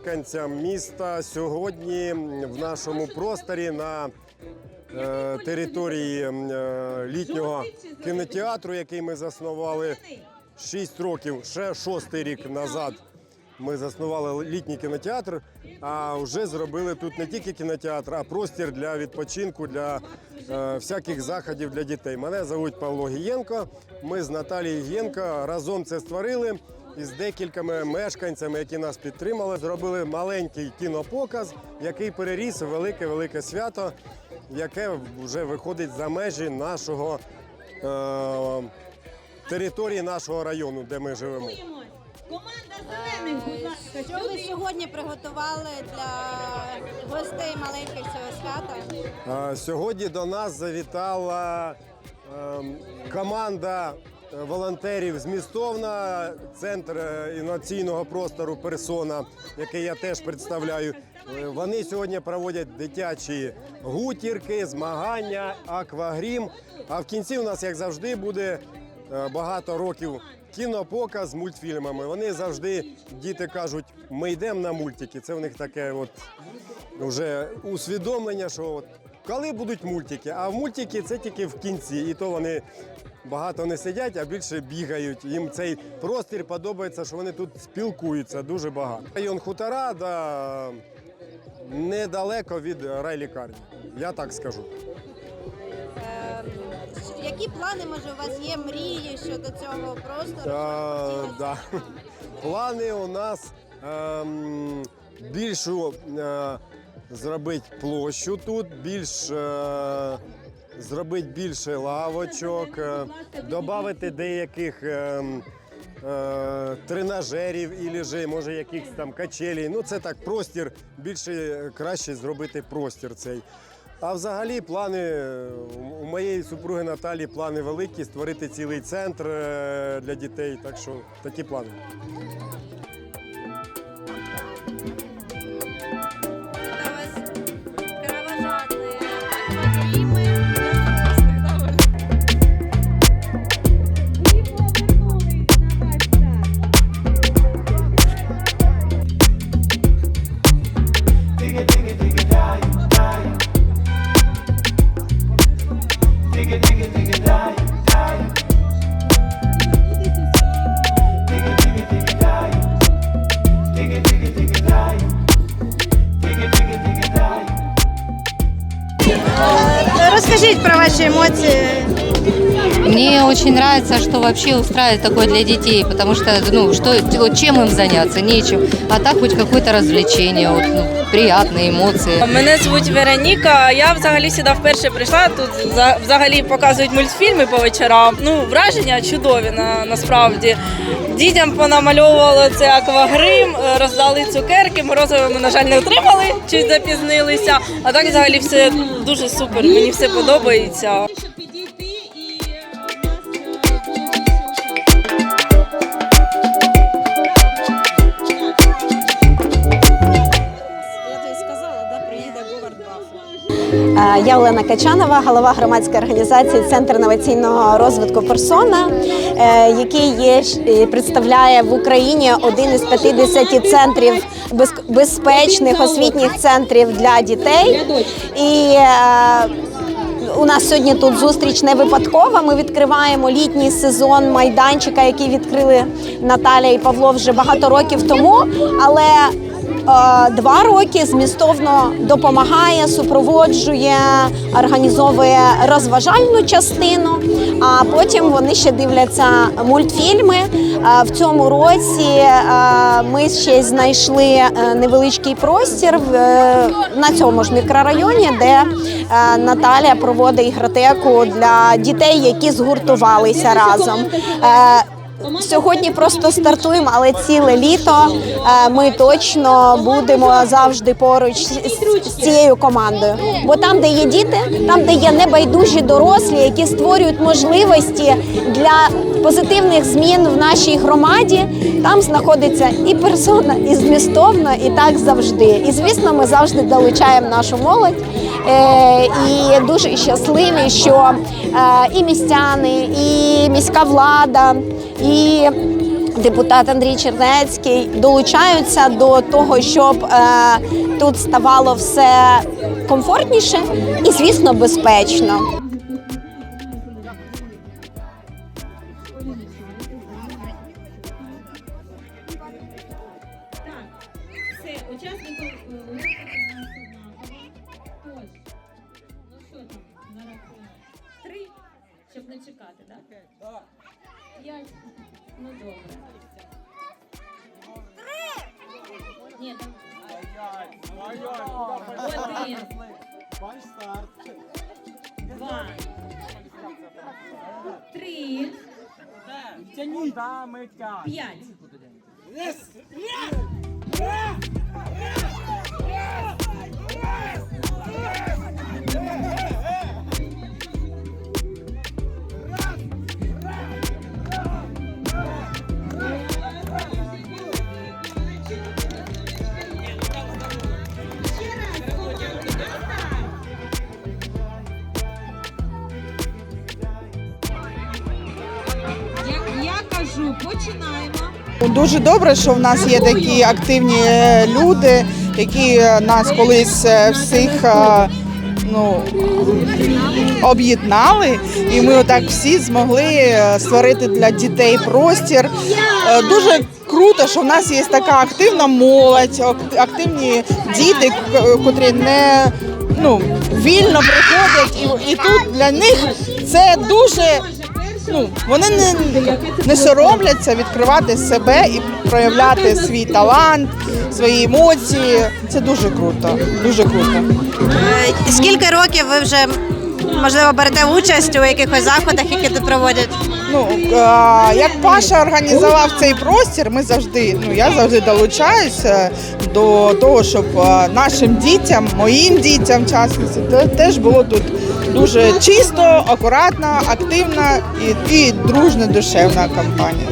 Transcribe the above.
мешканцям міста сьогодні в нашому просторі на е, території е, літнього кінотеатру, який ми заснували 6 років, ще шостий рік назад. Ми заснували літній кінотеатр, а вже зробили тут не тільки кінотеатр, а простір для відпочинку, для е, всяких заходів для дітей. Мене звуть Павло Гієнко. Ми з Наталією Гієнко разом це створили. І з декількома мешканцями, які нас підтримали, зробили маленький кінопоказ, який переріс велике-велике свято, яке вже виходить за межі нашого е, території нашого району, де ми живемо. Команда зелених, будь ласка, Що ви сьогодні приготували для гостей маленьких цього свята? А, Сьогодні до нас завітала ем, команда е, волонтерів з Містовна, центр е, інноваційного простору Персона, який я теж представляю. Е, Вони сьогодні проводять дитячі гутірки, змагання, аквагрім. А в кінці у нас, як завжди, буде е, багато років кінопоказ з мультфільмами. Вони завжди, діти кажуть, ми йдемо на мультики. Це в них таке от вже усвідомлення, що от коли будуть мультики, а мультики це тільки в кінці, і то вони багато не сидять, а більше бігають. Їм цей простір подобається, що вони тут спілкуються дуже багато. Район хутора да, недалеко від райлікарні, я так скажу. Ем, Які плани, може, у вас є мрії щодо цього простору? Та, да. Плани у нас ем, більшу е, зробити площу тут, більш е, зробити більше лавочок, е, додати деяких. ем, е, Тренажерів і же, може якихось там качелей. Ну це так простір, більше е, краще зробити простір цей. А взагалі плани е, у моєї супруги Наталі плани великі створити цілий центр е, для дітей. Так що такі плани. Розкажіть про ваші емоції. Мне очень нравится, что вообще устраивает такое для детей, потому что, ну, что, чем им заняться, нечем. А так хоть какое-то развлечение, вот, ну, приятные эмоции. Мене звуть Вероніка. Я взагалі сюди вперше прийшла. Тут взагалі показують мультфільми по вечорам. Ну, враження чудові на, насправді. Дітям понамальовували це аквагрим, е, роздали цукерки. Морозиво ми, на жаль, не отримали, чи запізнилися. А так взагалі все дуже супер. Мені все подобається. Я Олена Качанова, голова громадської організації Центр інноваційного розвитку Персона, е, який є представляє в Україні один із 50 центрів безпечних освітніх центрів для дітей. І е, у нас сьогодні тут зустріч не випадкова. Ми відкриваємо літній сезон майданчика, який відкрили Наталя і Павло вже багато років тому. Але два роки змістовно допомагає, супроводжує, організовує розважальну частину. А потім вони ще дивляться мультфільми. Е, В цьому році е, ми ще знайшли е, невеличкий простір е, на цьому ж мікрорайоні, де е, Наталя проводить ігротеку для дітей, які згуртувалися разом. Сьогодні просто стартуємо, але ціле літо е, ми точно будемо завжди поруч з, цією командою. Бо там, де є діти, там, де є небайдужі дорослі, які створюють можливості для позитивних змін в нашій громаді, там знаходиться і персона, і змістовно, і так завжди. І звісно, ми завжди долучаємо нашу молодь. Е, і дуже щасливі, що і містяни, і міська влада, і депутат Андрій Чернецький долучаються до того, щоб е, тут ставало все комфортніше і, звісно, безпечно. Все, не чекати, так? Так. П'ять. Ну добре. Три! Ні, там. Один. Два. Три. П'ять. Я, Дуже добре, що в нас є такі активні е, люди, які е, нас колись е, всіх ну, об'єднали, і ми отак всі змогли створити для дітей простір. Дуже круто, що в нас є така активна молодь, активні діти, котрі не ну, вільно приходять, і, і тут для них це дуже ну, вони не, не соромляться відкривати себе і проявляти свій талант, свої емоції. Це дуже круто. Дуже круто. Е, Скільки років ви вже можливо берете участь у якихось заходах, які тут проводять? Ну е, як Паша організував цей простір, ми завжди, ну я завжди долучаюся до того, щоб е, нашим дітям, моїм дітям, в частності, теж було тут дуже чисто, акуратна, активна і, і дружна душевна компанія.